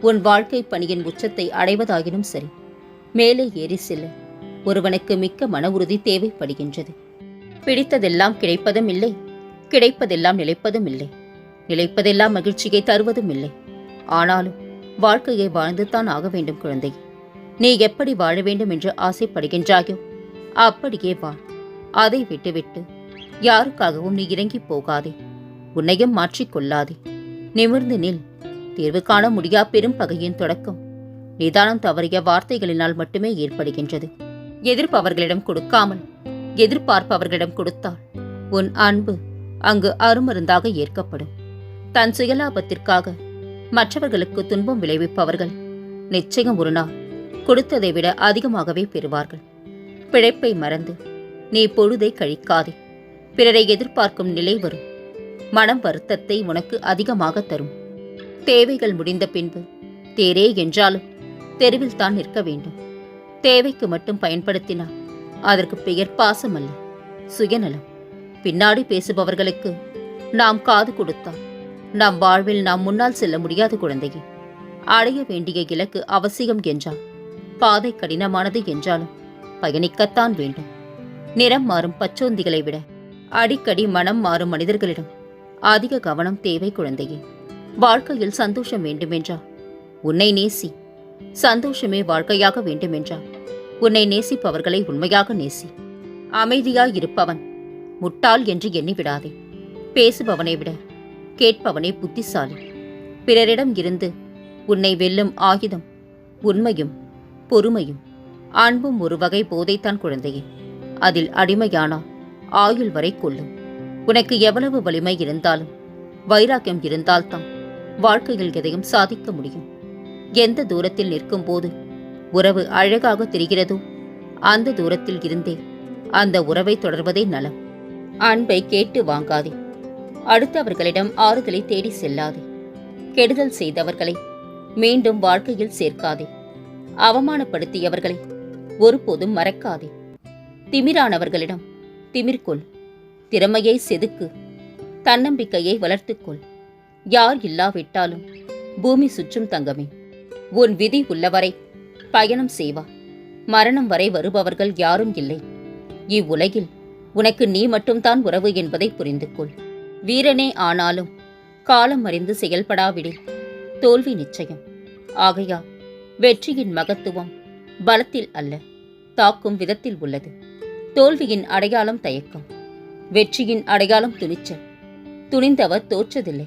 உன் வாழ்க்கை பணியின் உச்சத்தை அடைவதாயினும் சரி மேலே ஏறி செல்ல. ஒருவனுக்கு மிக்க மன உறுதி தேவைப்படுகின்றது. பிடித்ததெல்லாம் கிடைப்பதும் இல்லை கிடைப்பதெல்லாம் நிலைப்பதும் இல்லை. நிலைப்பதெல்லாம் மகிழ்ச்சியை தருவதும் இல்லை. ஆனாலும் வாழ்க்கையை வாழ்ந்துதான் ஆக வேண்டும் குழந்தை. நீ எப்படி வாழ வேண்டும் என்று ஆசைப்படுகின்றாயோ அப்படியே வாழ் அதை விட்டுவிட்டு யாருக்காகவும் நீ இறங்கி போகாதே. உன்னையும் மாற்றிக்கொள்ளாதே நிமிர்ந்து நில். தீர்வு காண முடியா பெரும் பகையின் தொடக்கம். நிதானம் தவறிய வார்த்தைகளினால் மட்டுமே ஏற்படுகின்றது. எதிர்ப்பவர்களிடம் கொடுக்காமல் எதிர்பார்ப்பவர்களிடம் கொடுத்தால் உன் அன்பு அங்கு அருமருந்தாக ஏற்கப்படும். தன் சுயலாபத்திற்காக மற்றவர்களுக்கு துன்பம் விளைவிப்பவர்கள் நிச்சயம் ஒரு நாள் கொடுத்ததை விட அதிகமாகவே பெறுவார்கள். பிழைப்பை மறந்து நீ பொழுதை கழிக்காதே. பிறரை எதிர்பார்க்கும் நிலை வரும். மனம் வருத்தத்தை உனக்கு அதிகமாக தரும். தேவைகள் முடிந்த பின்பு தேரே என்றாலும் தெருவில் தான் நிற்க வேண்டும். தேவைக்கு மட்டும் பயன்படுத்தினால் அதற்கு பெயர் பாசம் அல்ல சுயநலம். பின்னாடி பேசுபவர்களுக்கு நாம் காது கொடுத்தால் நம் வாழ்வில் நாம் முன்னால் செல்ல முடியாத குழந்தையே. அடைய வேண்டிய இலக்கு அவசியம் என்றால் பாதை கடினமானது என்றாலும் பயணிக்கத்தான் வேண்டும். நிறம் மாறும் பச்சோந்திகளை விட அடிக்கடி மனம் மாறும் மனிதர்களிடம் அதிக கவனம் தேவை குழந்தையே. வாழ்க்கையில் சந்தோஷம் வேண்டுமென்றா? உன்னை நேசி. சந்தோஷமே வாழ்க்கையாக வேண்டுமென்றா? உன்னை நேசிப்பவர்களை உண்மையாக நேசி. அமைதியாய் இருப்பவன் முட்டாள் என்று எண்ணிவிடாதே. பேசுபவனை விட கேட்பவனே புத்திசாலி. பிறரிடம் இருந்து உன்னை வெல்லும் ஆயுதம் உண்மையும் பொறுமையும் அன்பும் ஒரு வகை போதைத்தான் குழந்தையே. அதில் அடிமையானால் ஆயுள் வரை கொள்ளும். உனக்கு எவ்வளவு வலிமை இருந்தாலும் வைராக்கியம் இருந்தால்தான். வாழ்க்கையில் எதையும் சாதிக்க முடியும். எந்த தூரத்தில் நிற்கும் போது உறவு அழகாக தெரிகிறதோ அந்த தூரத்தில் இருந்தே அந்த உறவை தொடர்வதே நலம். அன்பை கேட்டு வாங்காதே. அடுத்தவர்களிடம் ஆறுதலை தேடி செல்லாதே. கெடுதல் செய்தவர்களை மீண்டும் வாழ்க்கையில் சேர்க்காதே. அவமானப்படுத்தியவர்களை ஒருபோதும் மறக்காதே. திமிரானவர்களிடம் திமிர்கொள். திறமையை செதுக்கு. தன்னம்பிக்கையை வளர்த்துக்கொள். யார் இல்லாவிட்டாலும் பூமி சுற்றும் தங்கமே. உன் விதி உள்ளவரை பயணம் செய்வா. மரணம் வரை வருபவர்கள் யாரும் இல்லை. இவ்வுலகில் உனக்கு நீ மட்டும்தான் உறவு என்பதை புரிந்து கொள் வீரனே ஆனாலும் காலம் அறிந்து செயல்படாவிடில் தோல்வி நிச்சயம். ஆகையா வெற்றியின் மகத்துவம் பலத்தில் அல்ல தாக்கும் விதத்தில் உள்ளது. தோல்வியின் அடையாளம் தயக்கம். வெற்றியின் அடையாளம் துணிச்சல். துணிந்தவர் தோற்றதில்லை.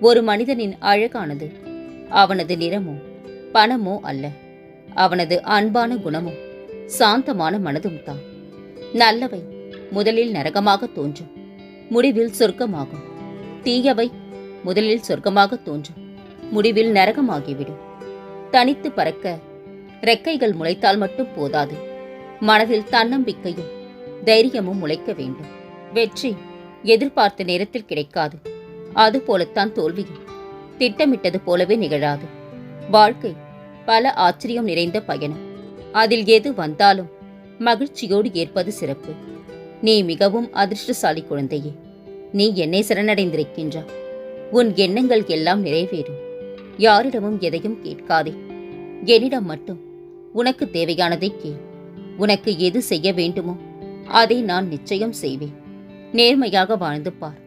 ஒரு மனிதனின் அழகானது. அவனது நிறமோ பணமோ அல்ல. அவனது அன்பான குணமும் சாந்தமான மனதும் தான். நல்லவை முதலில் நரகமாக தோன்றும். முடிவில் சொர்க்கமாகும். தீயவை முதலில் சொர்க்கமாக தோன்றும். முடிவில் நரகமாகிவிடும். தனித்து பறக்க ரெக்கைகள் முளைத்தால் மட்டும் போதாது. மனதில் தன்னம்பிக்கையும் தைரியமும் முளைக்க வேண்டும். வெற்றி எதிர்பார்த்த நேரத்தில் கிடைக்காது. அதுபோலத்தான் தோல்வியும் திட்டமிட்டது போலவே நிகழாது. வாழ்க்கை பல ஆச்சரியம் நிறைந்த பயணம். அதில் எது வந்தாலும் மகிழ்ச்சியோடு ஏற்பது சிறப்பு. நீ மிகவும் அதிர்ஷ்டசாலி குழந்தையே. நீ என்னை சரணடைந்திருக்கின்றா. உன் எண்ணங்கள் எல்லாம் நிறைவேறும். யாரிடமும் எதையும் கேட்காதே. என்னிடம் மட்டும் உனக்கு தேவையானதை கேள். உனக்கு எது செய்ய வேண்டுமோ அதை நான் நிச்சயம் செய்வேன். நேர்மையாக வாழ்ந்து பார்.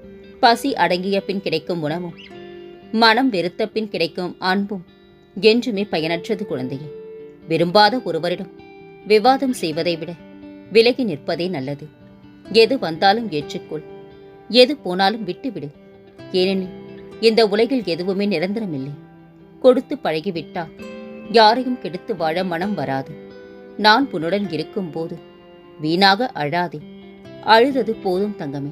பசி அடங்கிய பின் கிடைக்கும் உணவும் மனம் வெறுத்த பின் கிடைக்கும் அன்பும் என்றுமே பயனற்றது குழந்தையே. விரும்பாத ஒருவரிடம் விவாதம் செய்வதை விட விலகி நிற்பதே நல்லது. எது வந்தாலும் ஏற்றுக்கொள் எது போனாலும் விட்டுவிடு. ஏனெனில் இந்த உலகில் எதுவுமே நிரந்தரமில்லை. கொடுத்து பழகிவிட்டால் யாரையும் கெடுத்து வாழ மனம் வராது. நான் உன்னுடன் இருக்கும்போது வீணாக அழாதே. அழுதது போதும் தங்கமே.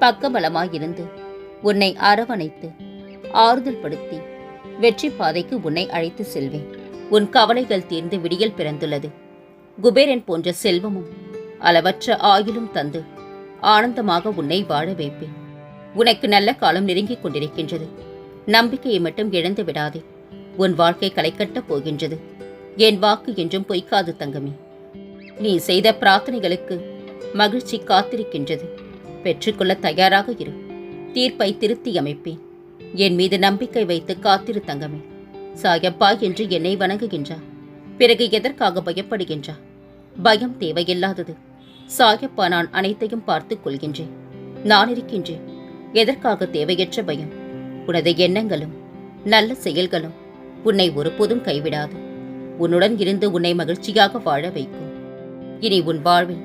பக்கபலமாயிருந்து உன்னை அரவணைத்து ஆறுதல் படுத்தி வெற்றி பாதைக்கு உன்னை அழைத்து செல்வேன். உன் கவலைகள் தீர்ந்து விடியல் பிறந்துள்ளது. குபேரன் போன்ற செல்வமும் அளவற்ற ஆயிலும் தந்து ஆனந்தமாக உன்னை வாழ வைப்பேன். உனக்கு நல்ல காலம் நெருங்கிக் கொண்டிருக்கின்றது. நம்பிக்கையை மட்டும் இழந்து விடாதே. உன் வாழ்க்கை களைக்கட்டப் போகின்றது. என் வாக்கு என்றும் பொய்க்காது தங்கமே. நீ செய்த பிரார்த்தனைகளுக்கு மகிழ்ச்சி காத்திருக்கின்றது. பெற்றுக்கொள்ள தயாராக இரு. தீர்ப்பை திருத்தி அமைப்பேன் என் மீது நம்பிக்கை வைத்து காத்திரு தங்கமே. சாயப்பா என்று என்னை வணங்குகின்றா பிறகு எதற்காக பயப்படுகின்றா பயம் தேவையில்லாதது. சாயப்பா நான் அனைத்தையும் பார்த்துக் கொள்கின்றேன். நான் இருக்கின்றேன். எதற்காக தேவையற்ற பயம்? உனது எண்ணங்களும் நல்ல செயல்களும் உன்னை ஒருபோதும் கைவிடாது. உன்னுடன் இருந்து உன்னை மகிழ்ச்சியாக வாழ வைக்கும். இனி உன் வாழ்வில்